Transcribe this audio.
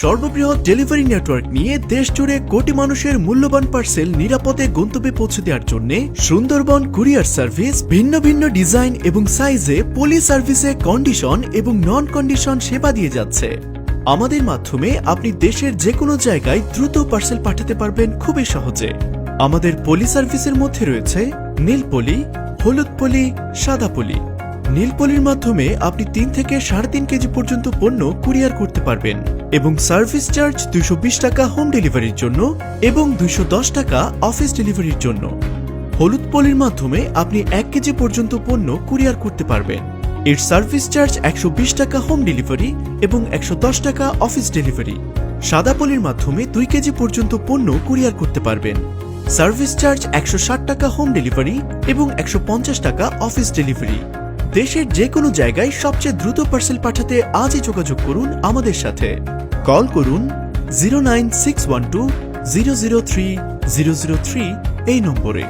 সর্ববৃহৎ delivery network নিয়ে দেশ জুড়ে কোটি মানুষের মূল্যবান পার্সেল নিরাপদে গন্তব্যে পৌঁছে দেওয়ার জন্য সুন্দরবন কুরিয়ার সার্ভিস, ভিন্ন ভিন্ন ডিজাইন এবং সাইজে পলি সার্ভিসে কন্ডিশন এবং নন কন্ডিশন সেবা দিয়ে যাচ্ছে। আমাদের মাধ্যমে আপনি দেশের যে কোনো জায়গায় দ্রুত পার্সেল পাঠাতে পারবেন খুবই সহজে। আমাদের পলি সার্ভিসের মধ্যে রয়েছে নীল পলি, হলুদ পলি, সাদা পলি। নীলপলির মাধ্যমে আপনি তিন থেকে সাড়ে তিন কেজি পর্যন্ত পণ্য কুরিয়ার করতে পারবেন এবং সার্ভিস চার্জ বিশ টাকা হোম ডেলিভারির জন্য এবং দশ টাকা অফিস ডেলিভারির জন্য। হলুদ পলির মাধ্যমে আপনি এক কেজি পর্যন্ত পণ্য কুরিয়ার করতে পারবেন। এর সার্ভিস চার্জ একশো বিশ টাকা হোম ডেলিভারি এবং একশো দশ টাকা অফিস ডেলিভারি। সাদা পলির মাধ্যমে দুই কেজি পর্যন্ত পণ্য কুরিয়ার করতে পারবেন। সার্ভিস চার্জ একশো ষাট টাকা হোম ডেলিভারি এবং একশো পঞ্চাশ টাকা অফিস ডেলিভারি। দেশের যে কোনো জায়গায় সবচেয়ে দ্রুত পার্সেল পাঠাতে আজই যোগাযোগ করুন আমাদের সাথে। কল করুন zero nine six one two zero zero three zero zero three এই নম্বরে।